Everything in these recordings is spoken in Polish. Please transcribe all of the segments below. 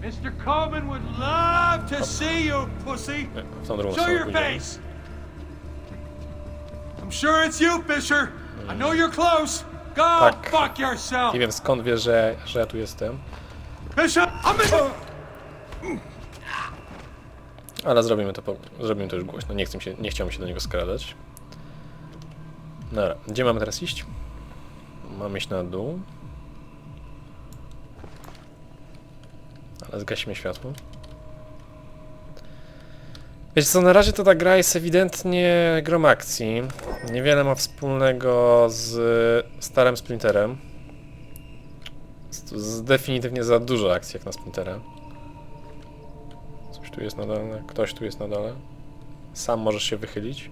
Mr. Coleman would love to see you, pussy. Drugą Show your face. I'm sure it's you, Fisher. I know you're close. Go Tak. fuck yourself. Nie wiem skąd wiesz, że, że ja tu jestem, Fisher, I'm in. ale zrobimy to, po, zrobimy to już głośno. Nie, chcę się, nie chciałem się do niego skradać. Dobra, gdzie mamy teraz iść? Mamy iść na dół. Ale zgasimy światło. Wiecie co, na razie to ta gra jest ewidentnie grą akcji. Niewiele ma wspólnego z starym Splinterem. Z definitywnie za dużo akcji jak na Splintera. Coś tu jest na dole, ktoś tu jest na dole. Sam możesz się wychylić.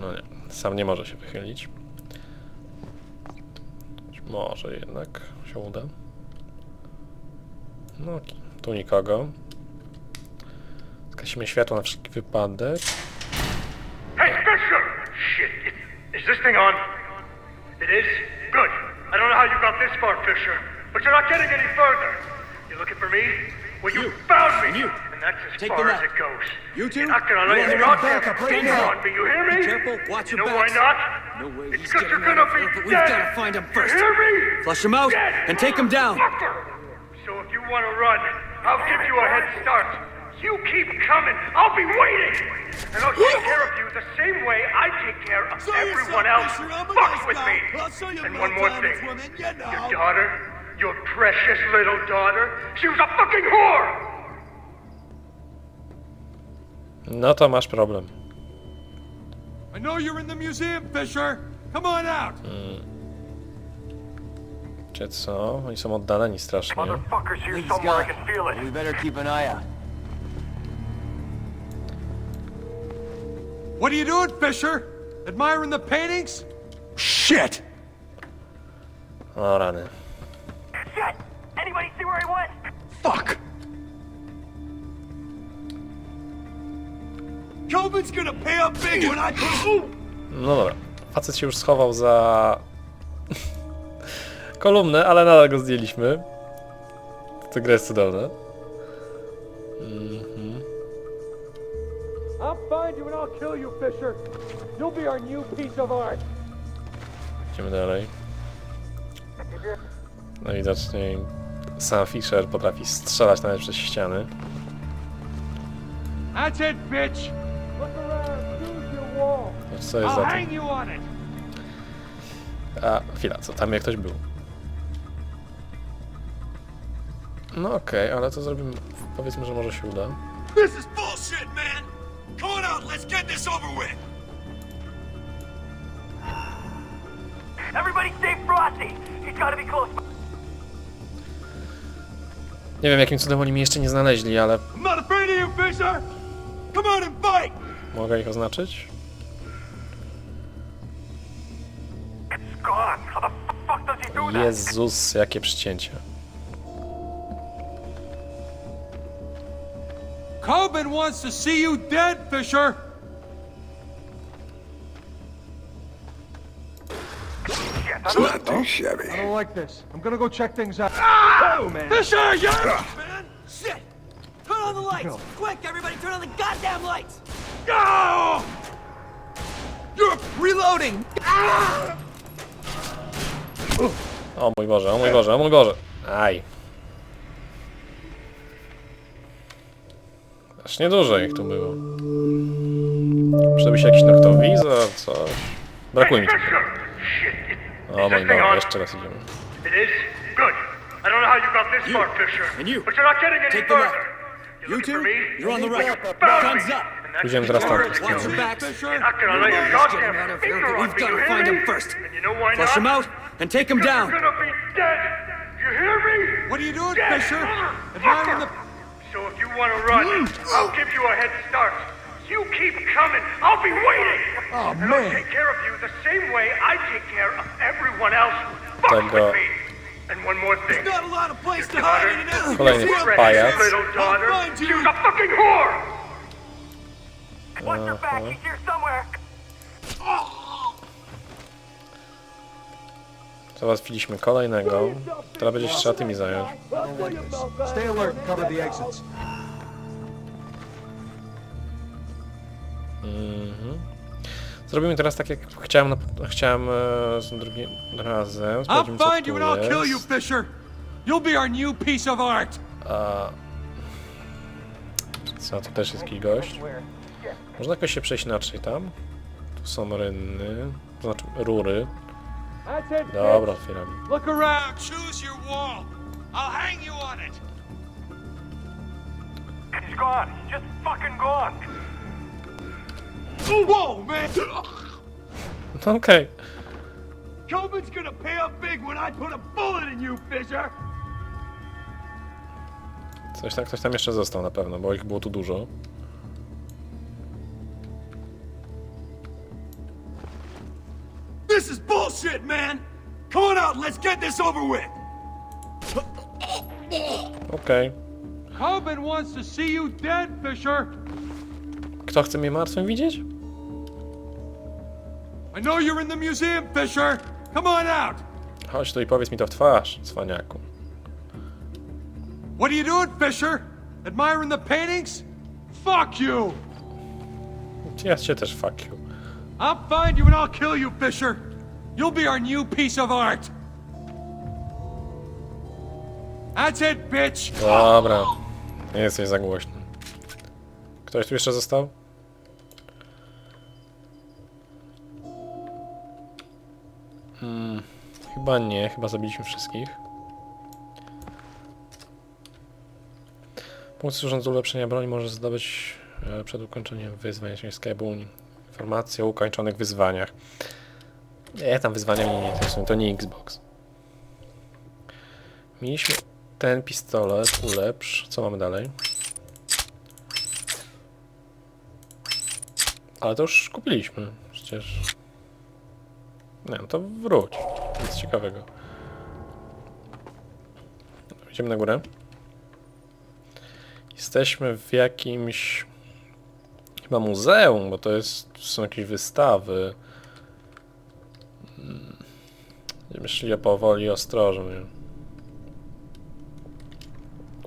No nie, sam nie może się wychylić. Może jednak się uda. No, ki- tu nikogo. Zgasimy światło na wszelki wypadek. Hey, Fisher! Shit, is, is this thing on? It is? Good. I don't know how you got this far, Fisher, but you're not getting any further. You're looking for me? Well, you, You. found me! You. And that's as Take far the as it goes. You two? You're not gonna lay You're on a the right goddamn back up, right finger now. on me, you hear me? Be careful, watch you your know backs. why not? No way It's he's because you're getting gonna out be here, but we've dead. gotta find him first. You hear me? Flush him out Dead. and take him down. Fucker. So if you want to run, I'll give you a head start. You keep coming. I'll be waiting. And I'll take care of you the same way I take care of everyone else. Fuck with me. And one more thing. Your daughter, your precious little daughter, she was a fucking whore. No to masz problem. I know you're in the museum, Fisher. Come on out. Mm. Czy co? Oni są oddaleni strasznie. What are you doing, Fisher? Admiring the paintings? Shit. O rany. Shit! Anybody see where he went? Fuck. Coleman's gonna pay up big when I. No dobra. Facet się już schował za kolumnę, ale nadal go zdjęliśmy. To gra jest cudowna. Art. Idziemy dalej. Najwidoczniej sam Fisher potrafi strzelać nawet przez ściany. That's it, bitch. Look around. Choose your wall. To Co jest za tym? A, chwila, co tam jak ktoś był? No okej, ale to zrobimy. Powiedzmy, że może się uda. This is bullshit, man. Come on out. Let's get this over with. Everybody stay frosty. He's gotta be close. Nie wiem jakim cudem oni mnie jeszcze nie znaleźli, ale I'm not afraid of you, Fisher. Come on and fight. mogę ich oznaczyć? It's gone. How the fuck does he do that? Jezus, jakie przycięcie. Coben wants to see you dead, Fisher. Not too shabby. I don't like this. I'm gonna go check things out. Ah! Oh, man. Fisher, you ah! man. Shit! Turn on the lights! Quick, everybody, turn on the goddamn lights! Go! You're reloading! Ah! O mój Boże, o mój Boże, o mój Boże. Aj. Aż niedużo ich tu było. Muszę być jakiś noktowizor, coś. Brakuje mi tego. O mój Boże, jeszcze raz idziemy. It is? Good. I don't know how you got this You. far, Fisher. And you. But you're not getting any Take the further. left. You You looking two? for me? You're on the right. Found Guns me. up. And that's Pójdziemy as teraz tam. Watch your. Fisher. You're not gonna lay goddamn finger on me, find him first. And you know why Flush not? him out and take him down. You're gonna be dead. You hear me? What are you doing, Fisher? Admiring the. So if you want to run, mm. I'll give you a head start. You keep coming. I'll be waiting. Oh, and I'll take care of you the same way I take care of everyone else. Fuck Tego- with me. And one more thing. Not a lot of place to Daughter, hide in an empty Kolejny museum. precious pajac. little daughter, I'll find she you. was a fucking whore. Watch your back. He's here somewhere. Załatwiliśmy kolejnego. Teraz będzie się trzeba tymi zająć. Stay alert and cover the exits. Mhm. Zrobimy teraz tak jak chciałem, na, chciałem e, z drugim razem. I'll Sprawdzimy co find you tu and I'll kill you, jest. Fisher. You'll be our new piece of art. A... Co, tu też jest jakiś gość. Można jakoś się przejść inaczej tam. Tu są rynny, to znaczy rury. Dobra, otwieramy. Look around. Choose your wall. I'll hang you on it. He's gone. He's just fucking gone. Whoa, man! Okej. Coben's gonna pay up big when I put a bullet in you, Fisher. Coś tam, ktoś tam jeszcze został na pewno, bo ich było tu dużo. This is bullshit, man. Come on out. Let's get this over with. Okej. Coben wants to see you dead, Fisher. Kto chce mnie martwym widzieć? I know you're in the museum, Fisher. Come on out. Chodź tu i powiedz mi to w twarz, cwaniaku. What are you doing, Fisher? Admiring the paintings? Fuck you. Ja cię też fuck you. I'll find you and I'll kill you, Fisher. You'll be our new piece of art. That's it, bitch. Dobra. Nie jesteś za głośny. Ktoś tu jeszcze został? Hmm, chyba nie, chyba zabiliśmy wszystkich. Punkt służący ulepszenia broni może zdobyć e, przed ukończeniem wyzwań Skype Informacje o ukończonych wyzwaniach. Nie, tam wyzwania mnie nie interesują, to nie Xbox. Mieliśmy ten pistolet, ulepsz. Co mamy dalej? Ale to już kupiliśmy, przecież. Nie, no to wróć. Nic ciekawego. Idziemy na górę. Jesteśmy w jakimś chyba muzeum, bo to jest, są jakieś wystawy. Będziemy szli powoli, ostrożnie.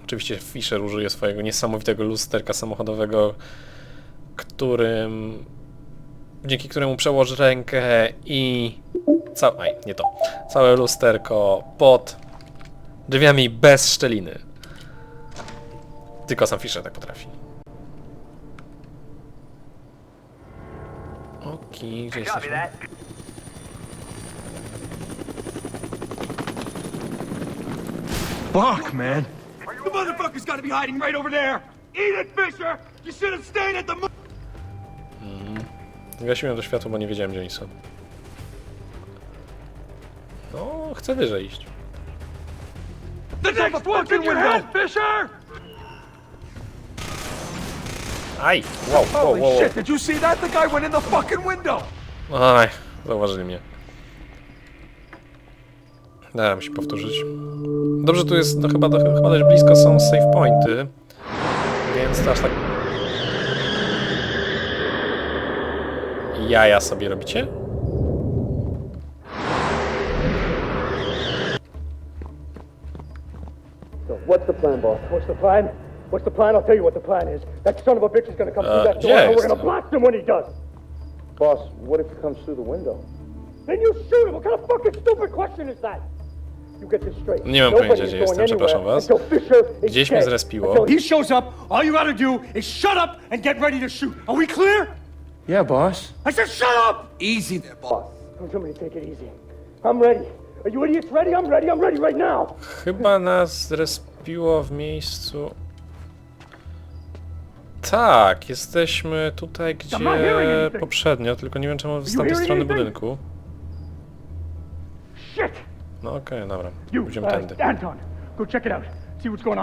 Oczywiście Fisher użyje swojego niesamowitego lusterka samochodowego, którym dzięki któremu przełoży rękę i całe, aj, nie to, całe lusterko pod drzwiami bez szczeliny. Tylko sam Fisher tak potrafi. Okej, gdzie Copy jesteśmy? Fuck, man. The motherfucker's got to be hiding right over there. Eat it, Fisher. You should have stayed at the. Mo- Gasiłem to światło, bo nie wiedziałem, gdzie oni są. No, chcę wyżej iść. the next one's in your head, Fisher. Aj! Wow, wow, Holy wow, wow. shit! Did you see that? The guy went in the fucking window. Aj, zauważyli mnie. Dałem się powtórzyć. Dobrze, tu jest, no chyba, do, chyba dość blisko są save pointy, więc to aż tak... Jaja sobie robicie? What's the plan, boss? What's the plan? What's the plan? I'll tell you what the plan is. That son of a bitch is gonna come Uh, through that door, and we're gonna blast him when he does. Boss, what if he comes through the window? Then you shoot him. What kind of fucking stupid question is that? Nie mam pojęcia, gdzie jestem, przepraszam was. Gdzieś mnie zrespiło. He shows up. All you gotta do is shut up and get ready to shoot. Are we clear? Yeah, boss. I said shut up. Easy there, boss. Come somebody take it easy. I'm ready. Are you idiots ready? I'm ready. I'm ready right now. Chyba nas zrespiło w miejscu... Tak, jesteśmy tutaj, gdzie poprzednio, tylko nie wiem czemu z tamtej strony budynku. No okej, dobra. You, Pójdziemy uh, tędy. Anton, go check it out. See what's going on.